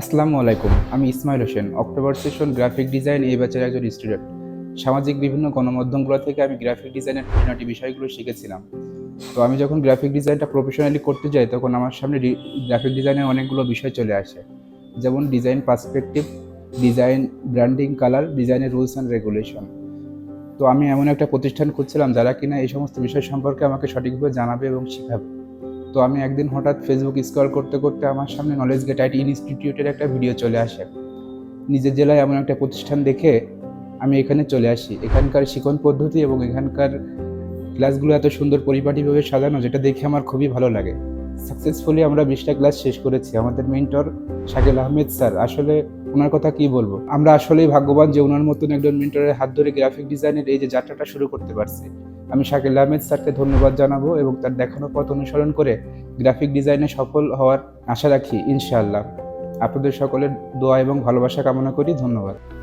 আসসালামু আলাইকুম, আমি Ismail Hossain, October session graphic design, এই ব্যাচের একজন স্টুডেন্ট। সামাজিক বিভিন্ন গণমাধ্যমগুলো থেকে আমি গ্রাফিক ডিজাইনের খুঁটিনাটি বিষয়গুলো শিখেছিলাম। তো আমি যখন গ্রাফিক ডিজাইনটা প্রফেশনালি করতে যাই, তখন আমার সামনে গ্রাফিক ডিজাইনের অনেকগুলো বিষয় চলে আসে। যেমন design perspective, design branding colour, ডিজাইনের রুলস অ্যান্ড রেগুলেশন। তো আমি এমন একটা প্রতিষ্ঠান খুঁজছিলাম যারা কিনা এই সমস্ত বিষয় সম্পর্কে আমাকে সঠিকভাবে জানাবে এবং শেখাবে। তো আমি একদিন হঠাৎ ফেসবুক স্ক্রল করতে করতে আমার সামনে নলেজ গেট আইটি ইনস্টিটিউটের একটা ভিডিও চলে আসে। নিজের জেলায় এমন একটা প্রতিষ্ঠান দেখে আমি এখানে চলে আসি। এখানকার শিক্ষণ পদ্ধতি এবং এখানকার ক্লাসগুলো এত সুন্দর পরিপাটিভাবে সাজানো, যেটা দেখে আমার খুবই ভালো লাগে। সাকসেসফুলি আমরা বিশটা ক্লাস শেষ করেছি। আমাদের মেন্টর শাকিল আহমেদ স্যার, আসলে ওনার কথা কি বলব? আমরা আসলেই ভাগ্যবান যে ওনার মতন একজন মেন্টরের হাত ধরে গ্রাফিক ডিজাইনের এই যে যাত্রাটা শুরু করতে পারছি। আমি শাকিল আহমেদ স্যারকে ধন্যবাদ জানাব এবং তার দেখানো পথ অনুসরণ করে গ্রাফিক ডিজাইনে সফল হওয়ার আশা রাখি, ইনশাআল্লাহ। আপনাদের সকলের দোয়া এবং ভালোবাসা কামনা করি, ধন্যবাদ।